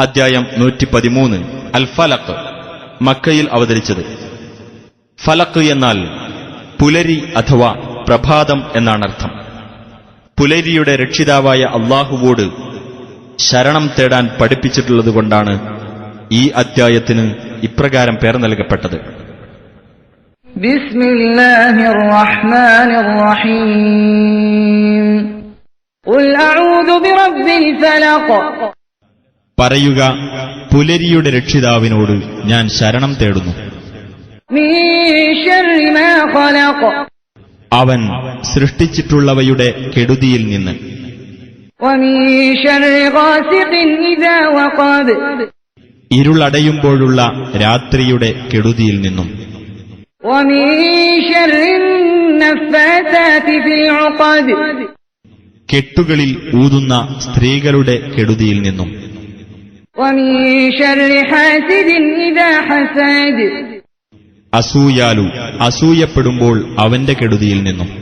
അധ്യായം നൂറ്റി പതിമൂന്ന് അൽ ഫലക്ക് മക്കയിൽ അവതരിച്ചത്. ഫലക്ക് എന്നാൽ പുലരി അഥവാ പ്രഭാതം എന്നാണർത്ഥം. പുലരിയുടെ രക്ഷിതാവായ അള്ളാഹുവോട് ശരണം തേടാൻ പഠിപ്പിച്ചിട്ടുള്ളതുകൊണ്ടാണ് ഈ അധ്യായത്തിന് ഇപ്രകാരം പേർ നൽകപ്പെട്ടത്. ബിസ്മില്ലാഹിർ റഹ്മാനിർ റഹീം പറയുക പുലരിയുടെ രക്ഷിതാവിനോട് ഞാൻ ശരണം തേടുന്നു. അവൻ സൃഷ്ടിച്ചിട്ടുള്ളവയുടെ കെടുതിയിൽ നിന്ന്. ഇരുളടയുമ്പോഴുള്ള രാത്രിയുടെ കെടുതിയിൽ നിന്നും. കെട്ടുകളിൽ ഊതുന്ന സ്ത്രീകളുടെ കെടുതിയിൽ നിന്നും. അസൂയാലു അസൂയപ്പെടുമ്പോൾ അവന്റെ കെടുതിയിൽ നിന്നും.